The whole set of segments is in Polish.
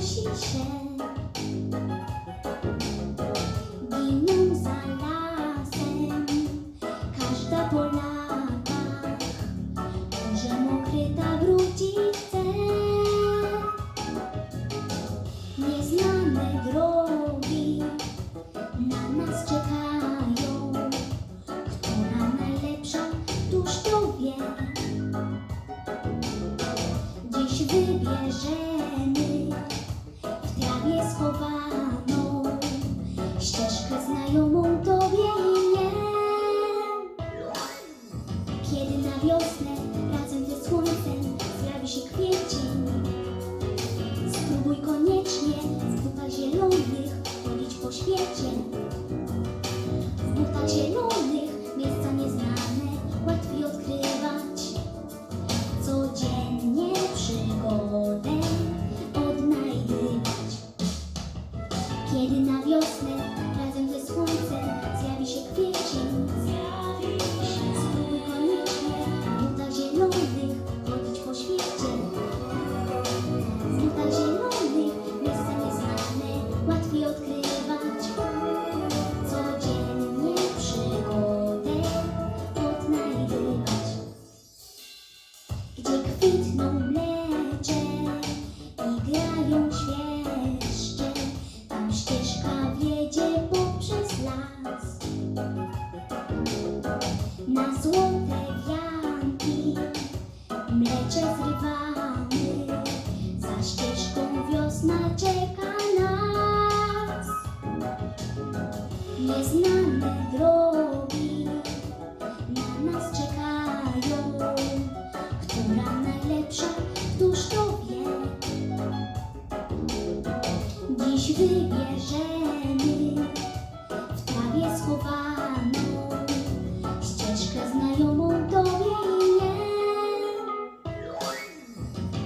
unosi się. Giną za lasem, każda po latach, morzem okryta wrócić chce. Nieznane drogi na nas czekają, która najlepsza, któż to wie. Dziś wybierzemy schowaną ścieżkę znajomą tobie i mnie. Kiedy na wiosnę dziś wybierzemy w trawie schowaną ścieżkę znajomą tobie i.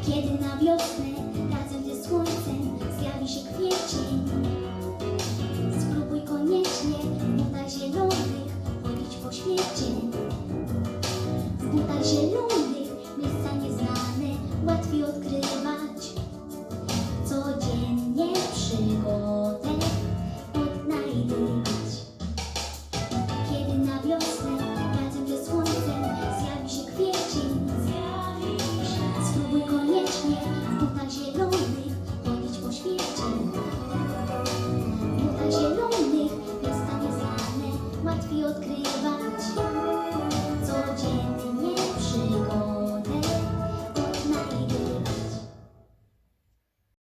Kiedy na wiosnę razem ze słońcem zjawi się kwiecień, spróbuj koniecznie w butach zielonych chodzić po świecie. W butach zielonych